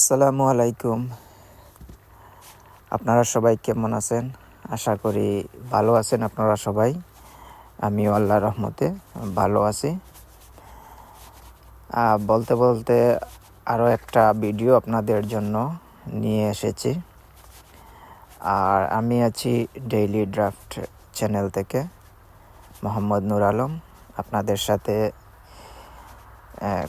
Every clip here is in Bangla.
আসসালামু আলাইকুম। আপনারা সবাই কেমন আছেন? আশা করি ভালো আছেন আপনারা সবাই। আমিও আল্লাহ রহমতে ভালো আছি। বলতে বলতে আরও একটা ভিডিও আপনাদের জন্য নিয়ে এসেছি। আর আমি আছি ডেইলি ড্রাফট চ্যানেল থেকে মোহাম্মদ নূর আলম। আপনাদের সাথে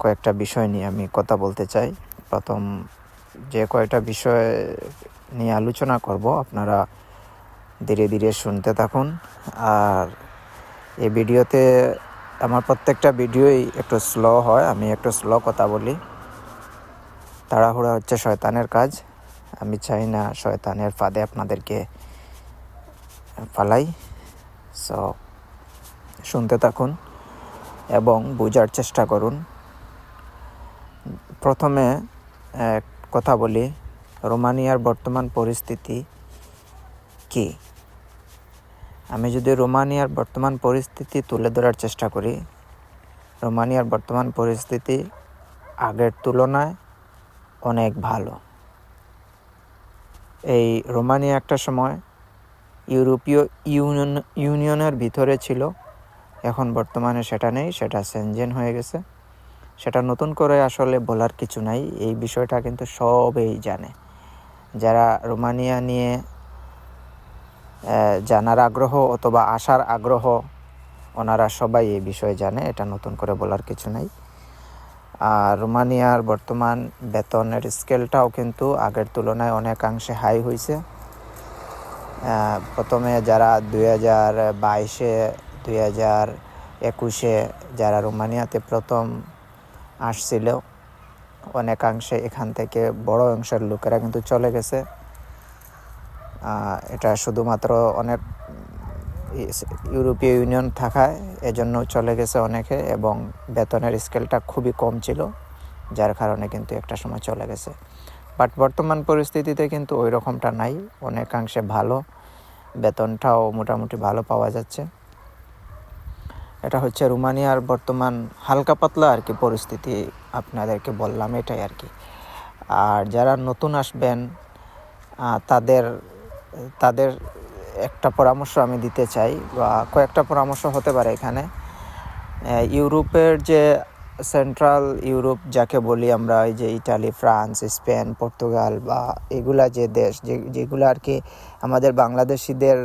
কয়েকটা বিষয় নিয়ে আমি কথা বলতে চাই। প্রথম যে কয়টা বিষয় নিয়ে আলোচনা করব, আপনারা ধীরে ধীরে শুনতে থাকুন। আর এই ভিডিওতে আমার প্রত্যেকটা ভিডিওই একটু স্লো হয়, আমি একটু স্লো কথা বলি। তাড়াহুড়া হচ্ছে শয়তানের কাজ, আমি চাই না শয়তানের ফাঁদে আপনাদেরকে ফালাই। সো শুনতে থাকুন এবং বোঝার চেষ্টা করুন। প্রথমে কথা বলি, রোমানিয়ার বর্তমান পরিস্থিতি কি? আমি যদি রোমানিয়ার বর্তমান পরিস্থিতি তুলে ধরার চেষ্টা করি, রোমানিয়ার বর্তমান পরিস্থিতি আগের তুলনায় অনেক ভালো। এই রোমানিয়া একটা সময় ইউরোপীয় ইউনিয়ন, ইউনিয়নের ভিতরে ছিল, এখন বর্তমানে সেটা নেই, সেটা সেনজেন হয়ে গেছে। সেটা নতুন করে আসলে বলার কিছু নাই। এই বিষয়টা কিন্তু সবেই জানে। যারা রোমানিয়া নিয়ে জানার আগ্রহ অথবা আসার আগ্রহ, ওনারা সবাই এই বিষয়ে জানে, এটা নতুন করে বলার কিছু নাই। আর রোমানিয়ার বর্তমান বেতনের স্কেলটাও কিন্তু আগের তুলনায় অনেকাংশে হাই হয়েছে প্রথমে যারা দুই হাজার বাইশে, দুই হাজার একুশে, যারা রোমানিয়াতে প্রথম আসছিল অনেকাংশে এখান থেকে বড় অংশের লোকেরা কিন্তু চলে গেছে। এটা শুধুমাত্র অনেক ইউরোপীয় ইউনিয়ন থাকায় এজন্য চলে গেছে অনেকে এবং বেতনের স্কেলটা খুবই কম ছিল, যার কারণে কিন্তু একটা সময় চলে গেছে। বাট বর্তমান পরিস্থিতিতে কিন্তু ওই রকমটা নাই, অনেকাংশে ভালো, বেতনটাও মোটামুটি ভালো পাওয়া যাচ্ছে। এটা হচ্ছে রোমানিয়ার বর্তমান হালকা পাতলা আর কি পরিস্থিতি আপনাদেরকে বললাম, এটাই আর কি। আর যারা নতুন আসবেন তাদের তাদের একটা পরামর্শ আমি দিতে চাই, বা কয়েকটা পরামর্শ হতে পারে এখানে। ইউরোপের যে সেন্ট্রাল ইউরোপ যাকে বলি আমরা, এই যে ইটালি ফ্রান্স স্পেন পর্তুগাল বা এগুলা যে দেশ, যে, যেগুলো আর কি আমাদের বাংলাদেশিদের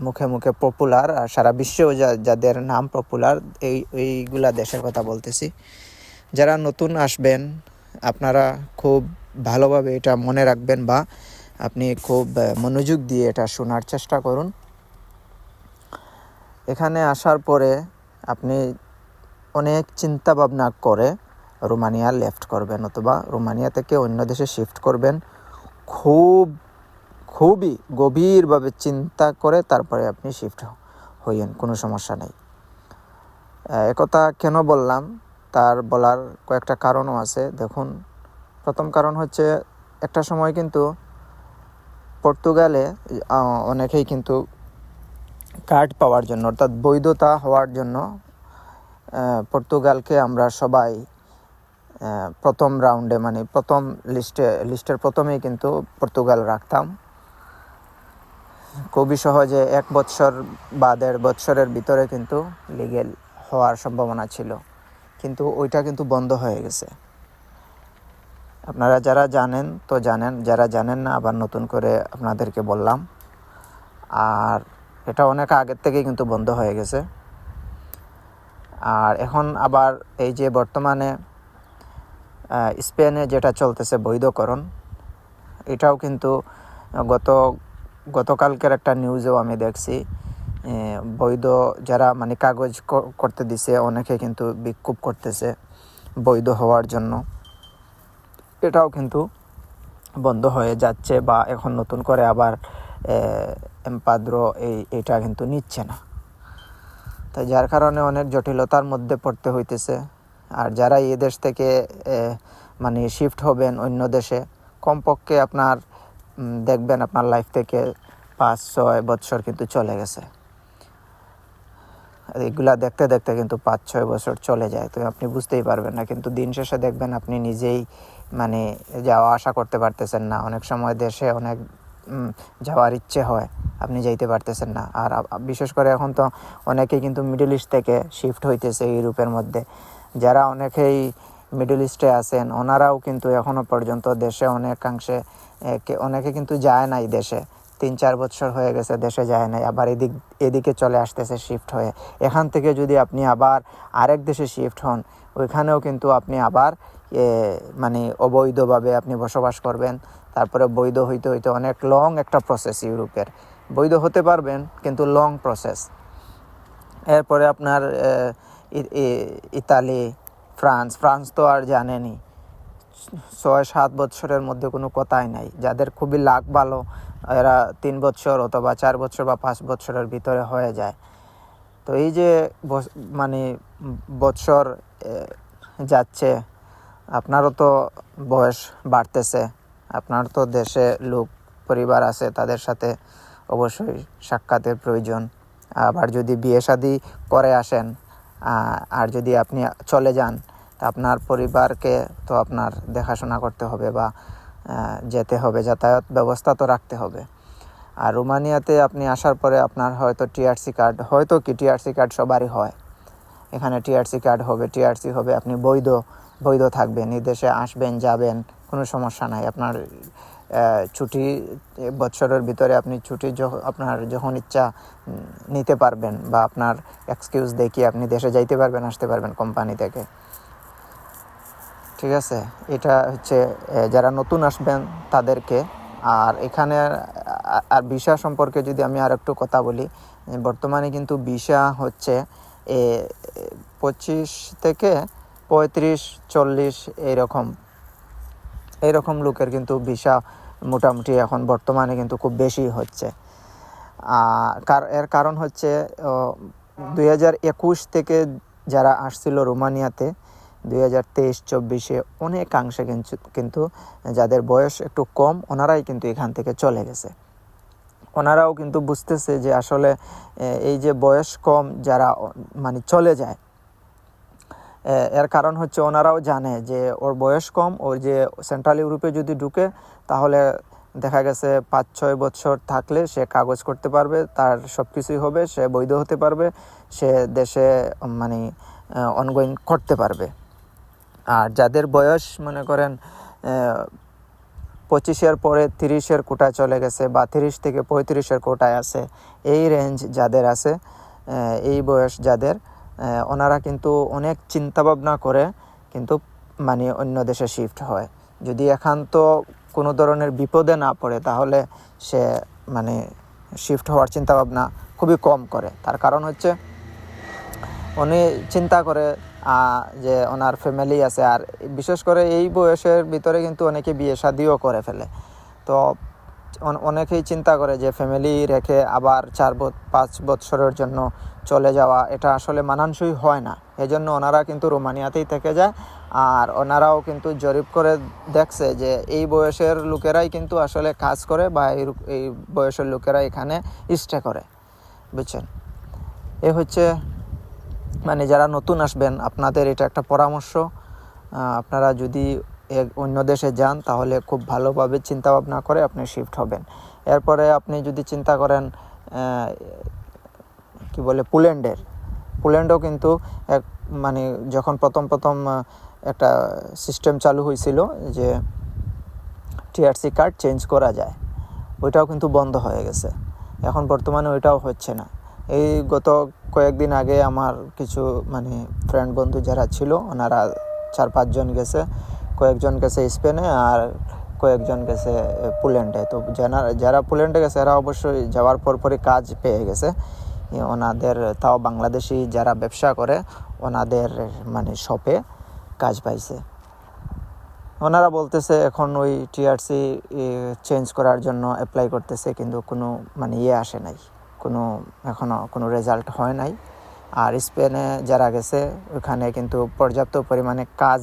মুখে মুখে পপুলার আর সারা বিশ্বেও যা, যাদের নাম পপুলার এই, এইগুলা দেশের কথা বলতেছি। যারা নতুন আসবেন, আপনারা খুব ভালোভাবে এটা মনে রাখবেন বা আপনি খুব মনোযোগ দিয়ে এটা শোনার চেষ্টা করুন। এখানে আসার পরে আপনি অনেক চিন্তা ভাবনা করে, রোমানিয়া লেফট করবেন অথবা রোমানিয়া থেকে অন্য দেশে শিফট করবেন, খুব, খুবই গভীরভাবে চিন্তা করে তারপরে আপনি শিফট হইয়েন, কোনো সমস্যা নেই। একথা কেন বললাম? তার বলার কয়েকটা কারণও আছে। দেখুন, প্রথম কারণ হচ্ছে একটা সময় কিন্তু পর্তুগালে অনেকেই কিন্তু কার্ড পাওয়ার জন্য, অর্থাৎ বৈধতা হওয়ার জন্য পর্তুগালকে আমরা সবাই প্রথম রাউন্ডে মানে প্রথম লিস্টে লিস্টের প্রথমেই কিন্তু পর্তুগাল রাখতাম। খুবই সহজে এক বৎসর বা দেড় বৎসরের ভিতরে কিন্তু লিগেল হওয়ার সম্ভাবনা ছিল। কিন্তু ওইটা কিন্তু বন্ধ হয়ে গেছে। আপনারা যারা জানেন তো জানেন, যারা জানেন না আবার নতুন করে আপনাদেরকে বললাম। আর এটা অনেক আগের থেকেই কিন্তু বন্ধ হয়ে গেছে। আর এখন আবার এই যে বর্তমানে স্পেনে যেটা চলতেছে বৈধকরণ, এটাও কিন্তু গত, গতকালকের একটা নিউজেও আমি দেখছি বৈধ যারা মানে কাগজ করতে দিছে, অনেকে কিন্তু বিক্ষোভ করতেছে বৈধ হওয়ার জন্য। এটাও কিন্তু বন্ধ হয়ে যাচ্ছে বা এখন নতুন করে আবার এম্পাদ্র এই, এটা কিন্তু নিচ্ছে না। তাই যার কারণে অনেক জটিলতার মধ্যে পড়তে হইতেছে। আর যারা এই দেশ থেকে মানে শিফট হবেন অন্য দেশে, কমপক্ষে আপনার দেখবেন আপনার লাইফ থেকে পাঁচ, ছয় বছর কিন্তু চলে গেছে। এগুলা দেখতে দেখতে কিন্তু পাঁচ, ছয় বছর চলে যায়। তো আপনি বুঝতেই পারবেন না, কিন্তু দিন শেষে দেখবেন আপনি নিজেই মানে যাওয়া আসা করতে পারতেছেন না। অনেক সময় দেশে অনেক যাওয়ার ইচ্ছে হয়, আপনি যাইতে পারতেছেন না। আর বিশেষ করে এখন তো অনেকেই কিন্তু মিডল ইস্ট থেকে শিফট হইতেছে ইউরোপের মধ্যে। যারা অনেকেই মিডল ইস্টে আছেন, ওনারাও কিন্তু এখনও পর্যন্ত দেশে অনেকাংশে অনেকে কিন্তু যায় নাই দেশে। তিন চার বছর হয়ে গেছে দেশে যায় নাই, আবার এদিক, এদিকে চলে আসতেছে শিফট হয়ে। এখান থেকে যদি আপনি আবার আরেক দেশে শিফট হন, ওইখানেও কিন্তু আপনি আবার মানে অবৈধভাবে আপনি বসবাস করবেন। তারপরে বৈধ হইতে হইতে অনেক লং একটা প্রসেস ইউরোপের। বৈধ হতে পারবেন, কিন্তু লং প্রসেস এরপরে আপনার ইতালি, ফ্রান্স ফ্রান্স তো আর জানেনি ছয়, সাত বছরের মধ্যে কোনো কথাই নাই। যাদের খুবই লাখ ভালো, এরা তিন বছর অথবা চার বছর বা পাঁচ বছরের ভিতরে হয়ে যায়। তো এই যে মানে বছর যাচ্ছে, আপনারও তো বয়স বাড়তেছে। আপনার তো দেশে লোক, পরিবার আছে, তাদের সাথে অবশ্যই সাক্ষাতের প্রয়োজন। আবার যদি বিয়ে শাদি করে আসেন আর যদি আপনি চলে যান, তা আপনার পরিবারকে তো আপনার দেখাশোনা করতে হবে বা যেতে হবে, যাতায়াত ব্যবস্থা তো রাখতে হবে। আর রোমানিয়াতে আপনি আসার পরে আপনার হয়তো টিআরসি কার্ড, হয়তো কি টিআরসি কার্ড সবারই হয়। এখানে টিআরসি কার্ড হবে টিআরসি হবে, আপনি বৈধ বৈধ থাকবেন, এই দেশে আসবেন, যাবেন কোনো সমস্যা নাই। আপনার ছুটি বছরের ভিতরে আপনি ছুটি আপনার যখন ইচ্ছা নিতে পারবেন বা আপনার এক্সকিউজ দেখিয়ে আপনি দেশে যাইতে পারবেন আসতে পারবেন কোম্পানি থেকে। ঠিক আছে? এটা হচ্ছে যারা নতুন আসবেন তাদেরকে। আর এখানে আর ভিসা সম্পর্কে যদি আমি আর একটু কথা বলি বর্তমানে কিন্তু ভিসা হচ্ছে এ, পঁচিশ থেকে পঁয়ত্রিশ চল্লিশ এইরকম এইরকম লোকের কিন্তু ভিসা মোটামুটি এখন বর্তমানে কিন্তু খুব বেশি হচ্ছে। কার, এর কারণ হচ্ছে দুই হাজার একুশ থেকে যারা আসছিল রোমানিয়াতে, দুই হাজার তেইশ, চব্বিশে অনেকাংশে কিন্তু যাদের বয়স একটু কম, ওনারাই কিন্তু এখান থেকে চলে গেছে। ওনারাও কিন্তু বুঝতেছে যে আসলে এই যে বয়স কম যারা মানে চলে যায় এর কারণ হচ্ছে ওনারাও জানে যে ওর বয়স কম, ওর যে সেন্ট্রাল ইউরোপে যদি ঢুকে, তাহলে দেখা গেছে পাঁচ, ছয় বছর থাকলে সে কাগজ করতে পারবে, তার সব কিছুই হবে, সে বৈধ হতে পারবে, সে দেশে মানে অনগোয়িং করতে পারবে। আর যাদের বয়স, মনে করেন পঁচিশের পরে তিরিশের কোটায় চলে গেছে বা তিরিশ থেকে পঁয়ত্রিশের কোটায় আছে, এই রেঞ্জ যাদের আছে এই বয়স যাদের ওনারা কিন্তু অনেক চিন্তা ভাবনা করে, কিন্তু মানে অন্য দেশে শিফট হয়। যদি একান্ত কোনো ধরনের বিপদে না পড়ে, তাহলে সে মানে শিফট হওয়ার চিন্তা ভাবনা খুবই কম করে। তার কারণ হচ্ছে, উনি চিন্তা করে যে ওনার ফ্যামিলি আছে, আর বিশেষ করে এই বয়সের ভিতরে কিন্তু অনেকে বিয়ে শাদিও করে ফেলে। তো অনেকেই চিন্তা করে যে ফ্যামিলি রেখে আবার চার পাঁচ বছরের জন্য চলে যাওয়া, এটা আসলে মানানসই হয় না। এজন্য ওনারা কিন্তু রোমানিয়াতেই থেকে যায়। আর ওনারাও কিন্তু জরিপ করে দেখছে যে এই বয়সের লোকেরাই কিন্তু আসলে কাজ করে বা এই বয়সের লোকেরা এখানে স্টে করে। বুঝছেন? এ হচ্ছে মানে যারা নতুন আসবেন, আপনাদের এটা একটা পরামর্শ। আপনারা যদি অন্য দেশে যান, তাহলে খুব ভালোভাবে চিন্তা ভাবনা করে আপনি শিফট হবেন। এরপরে আপনি যদি চিন্তা করেন কি বলে, পোল্যান্ডের। পোল্যান্ডও কিন্তু এক মানে যখন প্রথম প্রথম একটা সিস্টেম চালু হয়েছিল যে টিআরসি কার্ড চেঞ্জ করা যায়, ওইটাও কিন্তু বন্ধ হয়ে গেছে। এখন বর্তমানে ওইটাও হচ্ছে না। এই গত কয়েকদিন আগে আমার কিছু মানে ফ্রেন্ড বন্ধু যারা ছিল, ওনারা চার, পাঁচজন গেছে। কয়েকজন গেছে স্পেনে আর কয়েকজন গেছে পোল্যান্ডে। তো যারা পোল্যান্ডে গেছে, এরা অবশ্যই যাওয়ার পর পরই কাজ পেয়ে গেছে। ওনাদের, তাও বাংলাদেশি যারা ব্যবসা করে, ওনাদের মানে শপে কাজ পাইছে। ওনারা বলতেছে, এখন ওই টিআরসি চেঞ্জ করার জন্য অ্যাপ্লাই করতেছে, কিন্তু কোনো মানে ইয়ে আসে নাই। কোনো এখনও কোনো রেজাল্ট হয় নাই। আর স্পেনে যারা গেছে, ওখানে কিন্তু পর্যাপ্ত পরিমাণে কাজ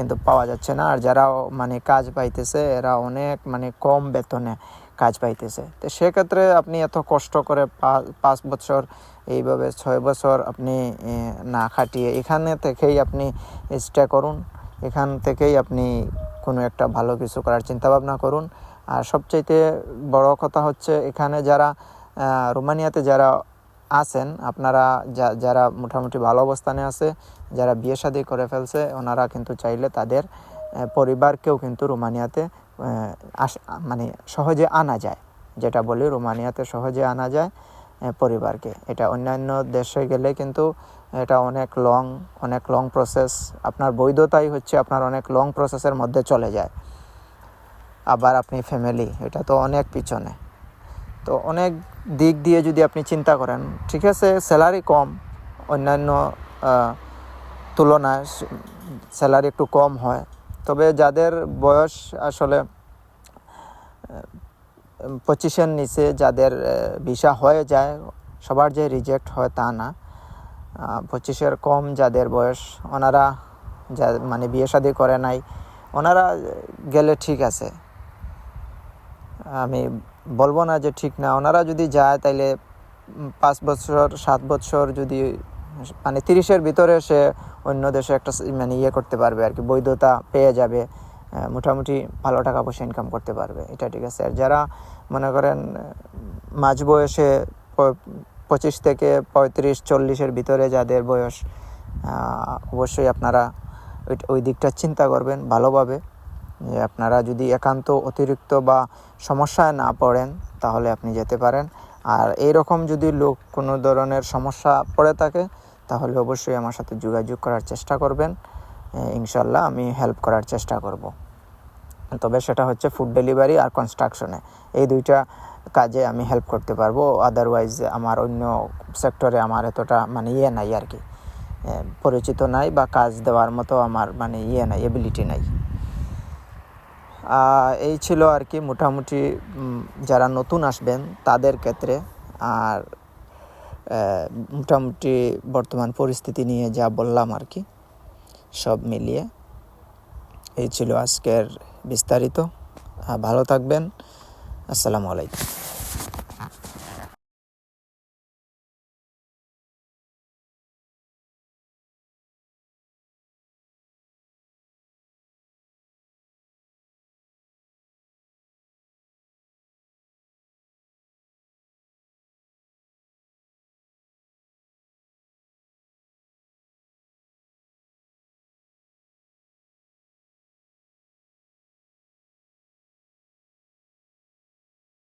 কিন্তু পাওয়া যাচ্ছে না। আর যারা মানে কাজ পাইতেছে, এরা অনেক মানে কম বেতনে কাজ পাইতেছে। তো সেক্ষেত্রে আপনি এত কষ্ট করে পাঁচ বছর, এইভাবে ছয় বছর আপনি না খাটিয়ে এখানে থেকেই আপনি স্টে করুন। এখান থেকেই আপনি কোনো একটা ভালো কিছু করার চিন্তা ভাবনা করুন। আর সবচাইতে বড় কথা হচ্ছে এখানে যারা রোমানিয়াতে যারা আছেন, আপনারা যারা মোটামুটি ভালো অবস্থানে আছে যারা বিয়ে শাদী করে ফেলছে, ওনারা কিন্তু চাইলে তাদের পরিবারকেও কিন্তু রোমানিয়াতে মানে সহজে আনা যায়। যেটা বলি, রোমানিয়াতে সহজে আনা যায় পরিবারকে। এটা অন্যান্য দেশে গেলে কিন্তু এটা অনেক লং অনেক লং প্রসেস আপনার বৈধতাই হচ্ছে আপনার অনেক লং প্রসেসের মধ্যে চলে যায়। আবার আপনি ফ্যামিলি এটা তো অনেক পিছনে। তো অনেক দিক দিয়ে যদি আপনি চিন্তা করেন, ঠিক আছে স্যালারি কম, অন্যান্য তুলনায় স্যালারি একটু কম হয়। তবে যাদের বয়স আসলে পঁচিশের নিচে যাদের ভিসা হয়ে যায়, সবার যে রিজেক্ট হয় তা না। পঁচিশের কম যাদের বয়স, ওনারা যা মানে বিয়ে শাদী করে নাই, ওনারা গেলে ঠিক আছে। আমি বলব না যে ঠিক না, ওনারা যদি যায় তাইলে পাঁচ বছর, সাত বছর যদি মানে তিরিশের ভিতরে সে অন্য দেশে একটা মানে ইয়ে করতে পারবে আর কি, বৈধতা পেয়ে যাবে মোটামুটি ভালো টাকা পয়সা ইনকাম করতে পারবে। এটা ঠিক আছে। আর যারা মনে করেন মাঝ বয়সে পঁচিশ থেকে পঁয়ত্রিশ, চল্লিশের ভিতরে যাদের বয়স অবশ্যই আপনারা ওই- দিকটা চিন্তা করবেন ভালোভাবে। যে আপনারা যদি একান্ত অতিরিক্ত বা সমস্যায় না পড়েন, তাহলে আপনি যেতে পারেন। আর এই রকম যদি লোক কোনো ধরনের সমস্যা পড়ে থাকে, তাহলে অবশ্যই আমার সাথে যোগাযোগ করার চেষ্টা করবেন। ইনশাল্লাহ আমি হেল্প করার চেষ্টা করব। তবে সেটা হচ্ছে ফুড ডেলিভারি আর কনস্ট্রাকশনে এই দুইটা কাজে আমি হেল্প করতে পারব। আদারওয়াইজ আমার অন্য সেক্টরে আমার এতটা মানে ইয়ে নাই আর কি। পরিচিত নাই বা কাজ দেওয়ার মতো আমার মানে ইয়ে নাই এবিলিটি নাই। এই ছিল আর কি মোটামুটি যারা নতুন আসবেন তাদের ক্ষেত্রে। আর মোটামুটি বর্তমান পরিস্থিতি নিয়ে যা বললাম আর কি, সব মিলিয়ে এই ছিল আজকের বিস্তারিত। ভালো থাকবেন। আসসালামু আলাইকুম।